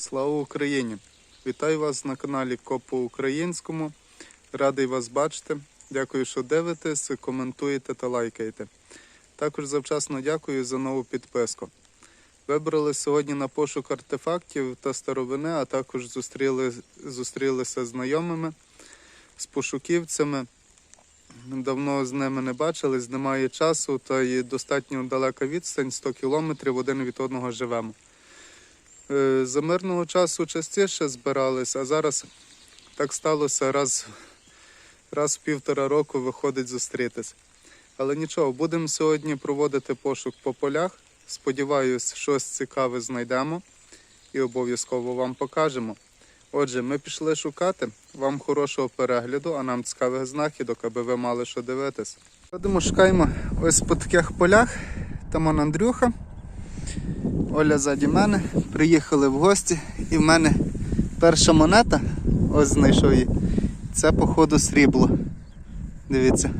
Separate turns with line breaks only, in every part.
Слава Україні! Вітаю вас на каналі Коп по українському. Радий вас бачити. Дякую, що дивитесь, коментуєте та лайкаєте. Також завчасно дякую за нову підписку. Вибрали сьогодні на пошук артефактів та старовини, а також зустріли, зустрілися з знайомими, з пошуківцями. Давно з ними не бачились, немає часу, та й достатньо далека відстань 100 кілометрів один від одного живемо. Е, За мирного часу частіше збирались, а зараз так сталося раз, раз в півтора року виходить зустрітись. Але нічого, будемо сьогодні проводити пошук по полях. Сподіваюсь, щось цікаве знайдемо і обов'язково вам покажемо. Отже, ми пішли шукати. Вам хорошого перегляду, а нам цікавих знахідок, аби ви мали що дивитись. Ходимо, шукаємо ось по таких полях. Там он Андрюха. Оля ззаді мене. Приїхали в гості, і в мене перша монета, ось знайшов її. Це, походу, срібло. Дивіться.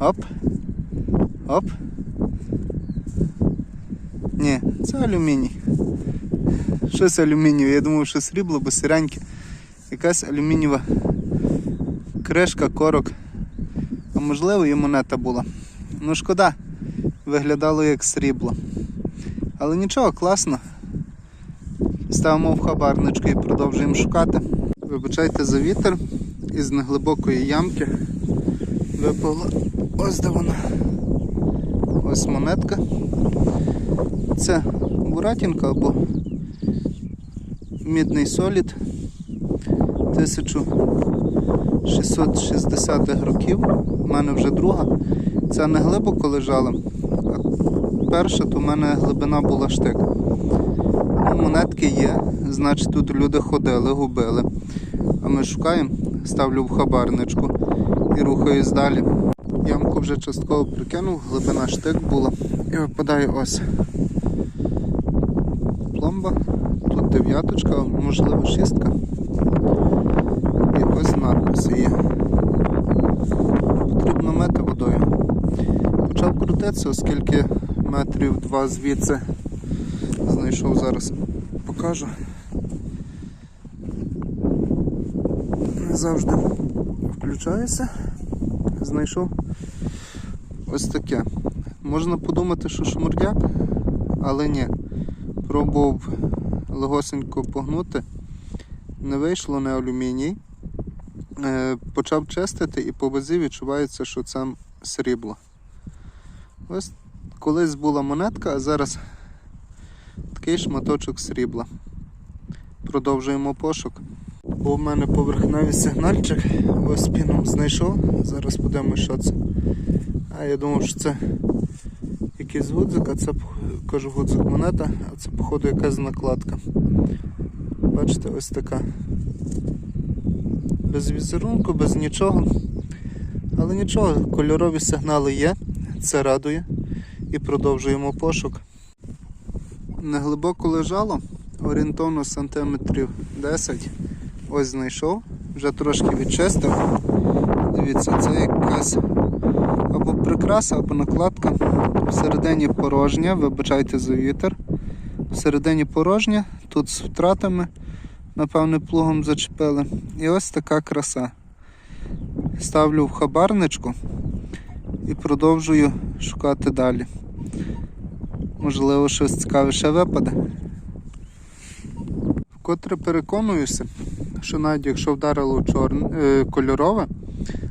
Оп. Оп. Ні, це алюміній. Щось алюмінієве. Я думав, що срібло, бо сіреньке. Якась алюмінієва кришка, корок. А можливо і монета була. Ну шкода, виглядало як срібло. Але нічого, класно. Ставимо в хабарничку і продовжуємо шукати. Вибачайте за вітер із неглибокої ямки. Випала ось де вона. Ось монетка. Це буратінка або мідний солід 1660-х років. У мене вже друга. Ця не глибоко лежала, а перша, то в мене глибина була штик. Ну, монетки є, значить тут люди ходили, губили. А ми шукаємо, ставлю в хабарничку і рухаюсь далі. Ямку вже частково прикинув, глибина штик була. І випадає ось пломба. Тут дев'яточка, можливо шістка. І ось надписи є. Потрібно мити водою. Почав крутитися, оскільки метрів два звідси знайшов зараз. Покажу. Не завжди включаюся. Знайшов ось таке. Можна подумати, що шмурдяк, але ні. Пробував легосенько погнути, не вийшло не алюміній. Е, Почав чистити і по вазі відчувається, що це срібло. Ось колись була монетка, а зараз такий шматочок срібла. Продовжуємо пошук. Був в мене поверхневий сигнальчик, ось піном знайшов. Зараз подивимося, що це. А я думав, що це якийсь гудзик, а це кажу гудзик монета, а це походу якась накладка. Бачите, ось така. Без візерунку, без нічого. Але нічого, кольорові сигнали є, це радує. І продовжуємо пошук. Неглибоко лежало, орієнтовно сантиметрів 10. Ось знайшов, вже трошки відчистив. Дивіться, це якась або прикраса, або накладка. Всередині порожня, вибачайте за вітер. Всередині порожня, тут з втратами, напевне, плугом зачепили. І ось така краса. Ставлю в хабарничку і продовжую шукати далі. Можливо, щось цікаве ще випаде. Вкотре переконуюся, що навіть якщо вдарило чорне, е, кольорове,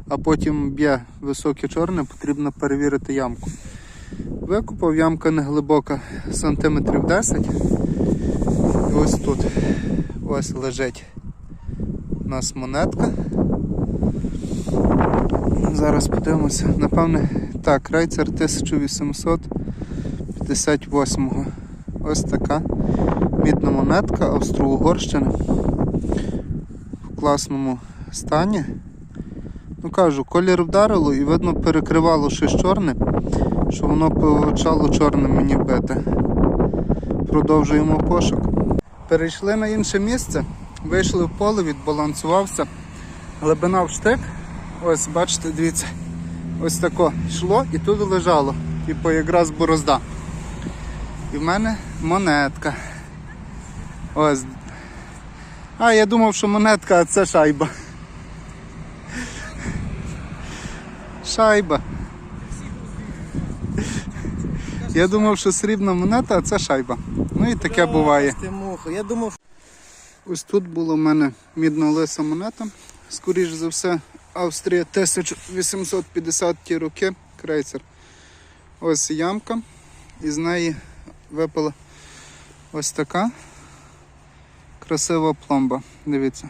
а потім б'є високе чорне, потрібно перевірити ямку. Викупав ямка не глибока, сантиметрів 10. І ось тут ось лежить у нас монетка. Зараз подивимося, напевне, так, райцер 1858-го. Ось така мідна монетка Австро-Угорщини в класному стані. Ну кажу, колір вдарило і видно перекривало щось чорне, що воно почало чорним мені бити. Продовжуємо пошук. Перейшли на інше місце, вийшли в поле, відбалансувався. Глибина в штик. Ось, бачите, дивіться, ось тако йшло і тут лежало, типу якраз борозда. І в мене монетка. Ось. А, я думав, що монетка, а це шайба. Шайба. Я думав, що срібна монета, а це шайба. Ну і таке буває.
Я думав,
Ось тут була в мене мідна лиса монета. Скоріше за все, Австрія 1850 ті роки, крейцер. Ось ямка. І з неї випала ось така красива пломба. Дивіться.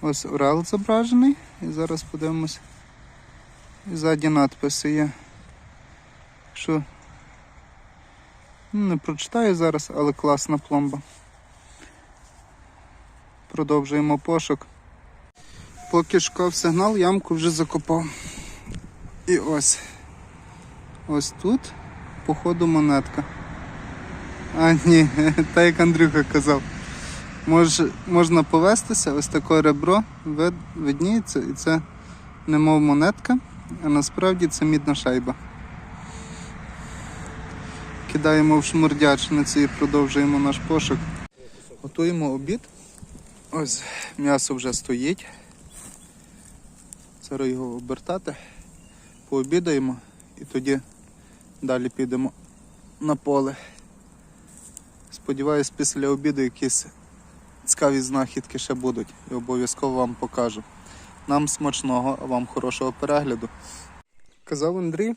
Ось орел зображений. І зараз подивимось. І ззаді надписи є. Що ну, не прочитаю зараз, але класна пломба. Продовжуємо пошук. Поки шукав сигнал, ямку вже закопав. І ось. Ось тут, походу, монетка. А, ні, так як Андрюха казав. Мож, можна повестися, ось таке ребро вид, видніється, і це немов монетка, а насправді це мідна шайба. Кидаємо в шмурдячниці і продовжуємо наш пошук. Готуємо обід. Ось м'ясо вже стоїть. Зараз його обертати, пообідаємо і тоді далі підемо на поле. Сподіваюсь, після обіду якісь цікаві знахідки ще будуть і обов'язково вам покажу. Нам смачного, а вам хорошого перегляду. Казав Андрій,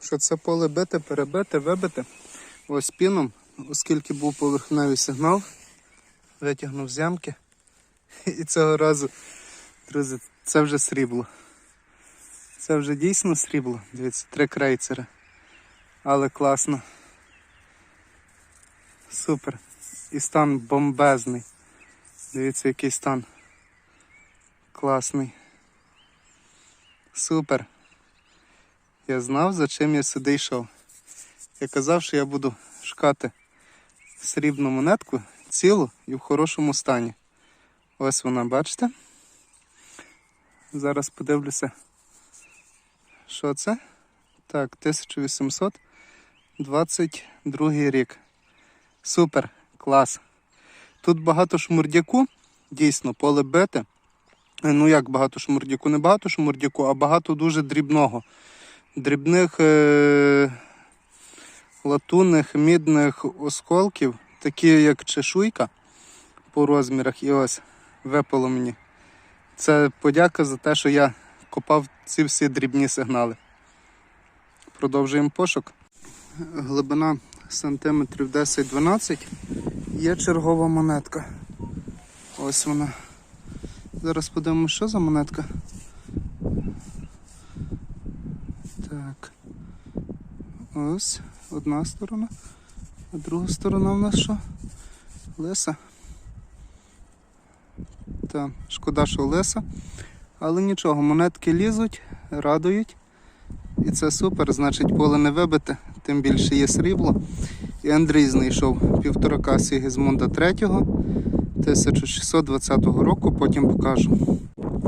що це поле бите, перебите, вибите. Ось піном, оскільки був поверхневий сигнал, витягнув з ямки. І цього разу, друзі, це вже срібло. Це вже дійсно срібло. Дивіться, три крейцери. Але класно. Супер. І стан бомбезний. Дивіться, який стан. Класний. Супер. Я знав, за чим я сюди йшов. Я казав, що я буду шукати срібну монетку цілу і в хорошому стані. Ось вона, бачите? Зараз подивлюся, що це. Так, 1822 рік. Супер, клас. Тут багато шмурдяку, дійсно, поле бите. Е, Ну як багато шмурдяку? Не багато шмурдяку, а багато дуже дрібного. Дрібних е- латунних, мідних осколків, такі як чешуйка по розмірах. І ось випало мені. Це подяка за те, що я копав ці всі дрібні сигнали. Продовжуємо пошук. Глибина сантиметрів 10-12. Є чергова монетка. Ось вона. Зараз подивимося, що за монетка. Так. Ось одна сторона. А друга сторона в нас що? Лиса. Та, шкода, що лиса. Але нічого, монетки лізуть, радують. І це супер, значить поле не вибите, тим більше є срібло. І Андрій знайшов півторака Сігізмунда 3 1620 року, потім покажу.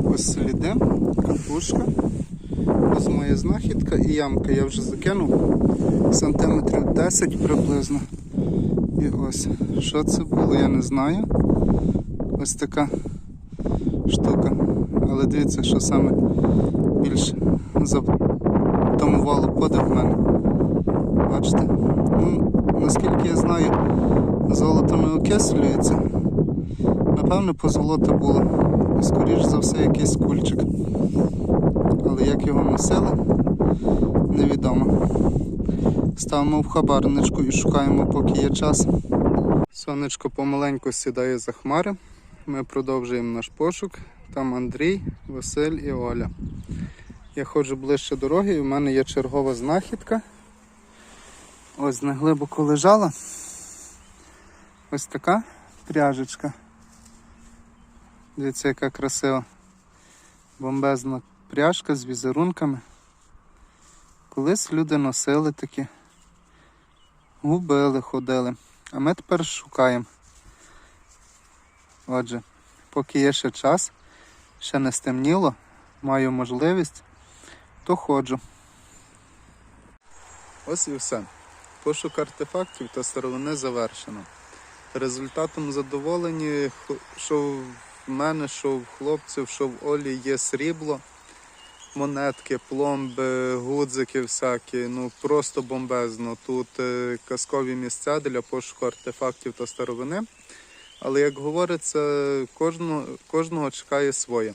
Ось сліди, катушка. Ось моя знахідка і ямка. Я вже закинув сантиметрів 10 приблизно. І ось, що це було, я не знаю. Ось така штука. Але дивіться, що саме більше затамувало подив в мене. Бачите? Ну, наскільки я знаю, золото не окислюється. Напевно, позолота було. І скоріш за все якийсь кульчик. Але як його носили, невідомо. Ставимо в хабарничку і шукаємо, поки є час. Сонечко помаленьку сідає за хмари. Ми продовжуємо наш пошук. Там Андрій, Василь і Оля. Я ходжу ближче дороги і в мене є чергова знахідка. Ось неглибоко лежала. Ось така пряжечка. Дивіться, яка красива. Бомбезна пряжка з візерунками. Колись люди носили такі, губили, ходили. А ми тепер шукаємо. Отже, поки є ще час, ще не стемніло, маю можливість, то ходжу. Ось і все. Пошук артефактів та старовини завершено. Результатом задоволені, що в мене, що в хлопців, що в Олі є срібло, монетки, пломби, гудзики всякі. Ну просто бомбезно. Тут е, казкові місця для пошуку артефактів та старовини. Але як говориться, кожного, кожного чекає своє.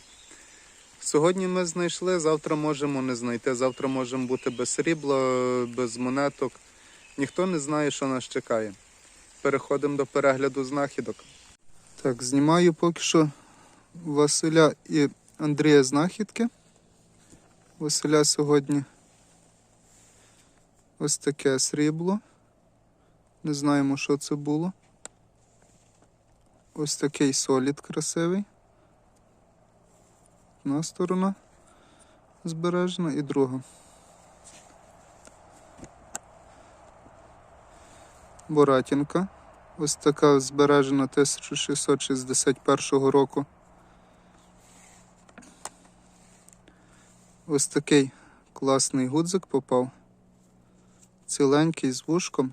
Сьогодні ми знайшли, завтра можемо не знайти, завтра можемо бути без срібла, без монеток. Ніхто не знає, що нас чекає. Переходимо до перегляду знахідок. Так, знімаю поки що Василя і Андрія знахідки. Василя сьогодні ось таке срібло. Не знаємо, що це було. Ось такий солід красивий. Одна сторона збережена і друга. Боратінка. Ось така збережена 1661 року. Ось такий класний гудзик попав. Ціленький з вушком.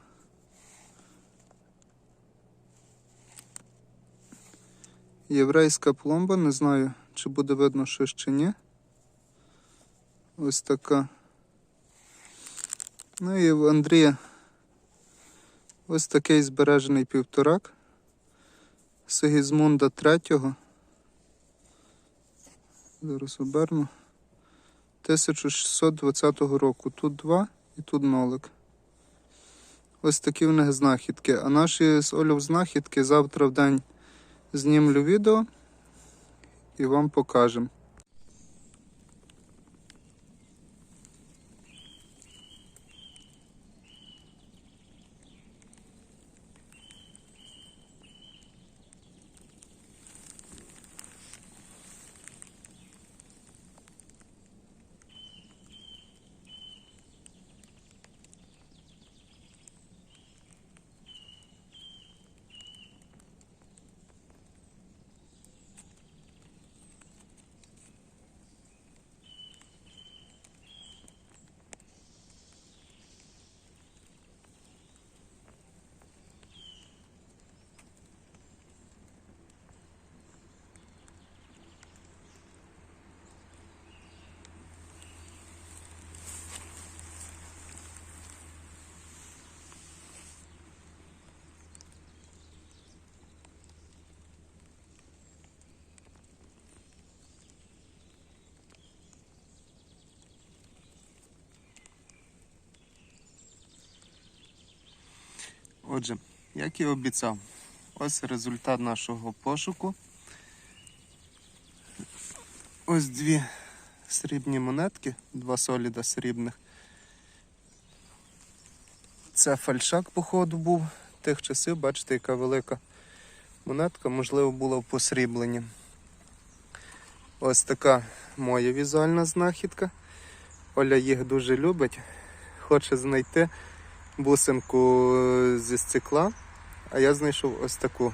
Єврейська пломба, не знаю, чи буде видно щось чи ні. Ось така. Ну і в Андрія ось такий збережений півторак Сигізмунда III. Зараз оберну. 1620 року. Тут два і тут нолик. Ось такі в них знахідки. А наші з Олю знахідки завтра в день знімлю відео і вам покажемо. Отже, як і обіцяв, ось результат нашого пошуку. Ось дві срібні монетки, два соліда срібних. Це фальшак, походу, був тих часів, бачите, яка велика монетка, можливо, була в посрібленні. Ось така моя візуальна знахідка. Оля їх дуже любить, хоче знайти бусинку зі стекла, а я знайшов ось таку.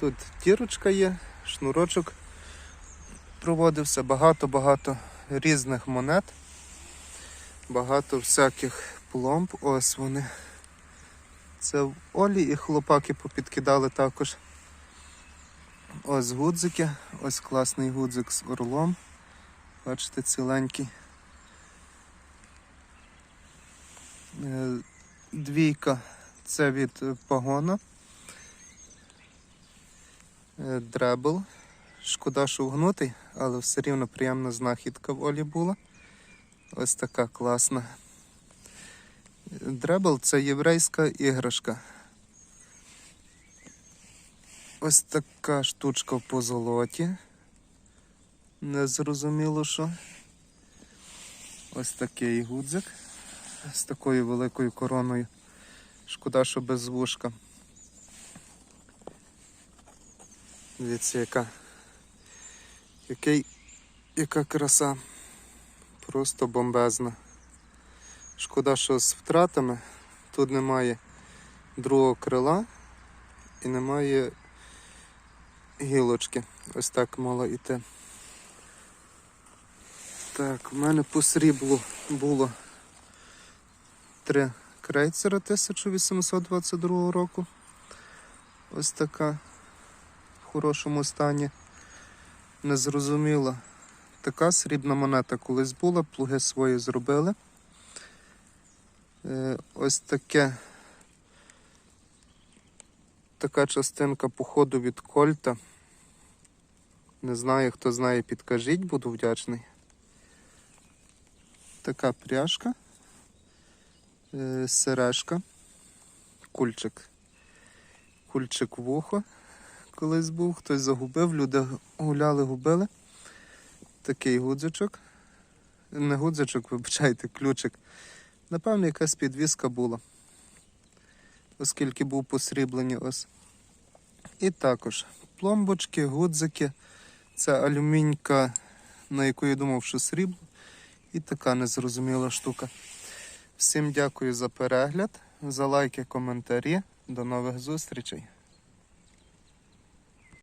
Тут дірочка є, шнурочок проводився, багато-багато різних монет, багато всяких пломб. Ось вони. Це в Олі і хлопаки попідкидали також. Ось гудзики, ось класний гудзик з орлом. Бачите, ціленький. Е, Двійка це від е, погона. Е, Дребл. Шкода, що вгнутий, але все рівно приємна знахідка в Олі була. Ось така класна. Дребл це єврейська іграшка. Ось така штучка в позолоті. Незрозуміло що. Ось такий гудзик з такою великою короною. Шкода, що без вушка. Дивіться, яка, який, яка краса. Просто бомбезна. Шкода, що з втратами тут немає другого крила і немає гілочки. Ось так мало йти. Так, в мене по сріблу було три крейцера 1822 року. Ось така в хорошому стані. Незрозуміла. Така срібна монета колись була, плуги свої зробили. Е, Ось таке. Така частинка походу від Кольта. Не знаю, хто знає, підкажіть, буду вдячний. Така пряжка, сережка, кульчик. Кульчик в ухо колись був, хтось загубив, люди гуляли, губили. Такий гудзичок. Не гудзичок, вибачайте, ключик. Напевно, якась підвіска була. Оскільки був посріблені ось. І також пломбочки, гудзики. Це алюмінька, на яку я думав, що срібло. І така незрозуміла штука. Всім дякую за перегляд, за лайки, коментарі. До нових зустрічей.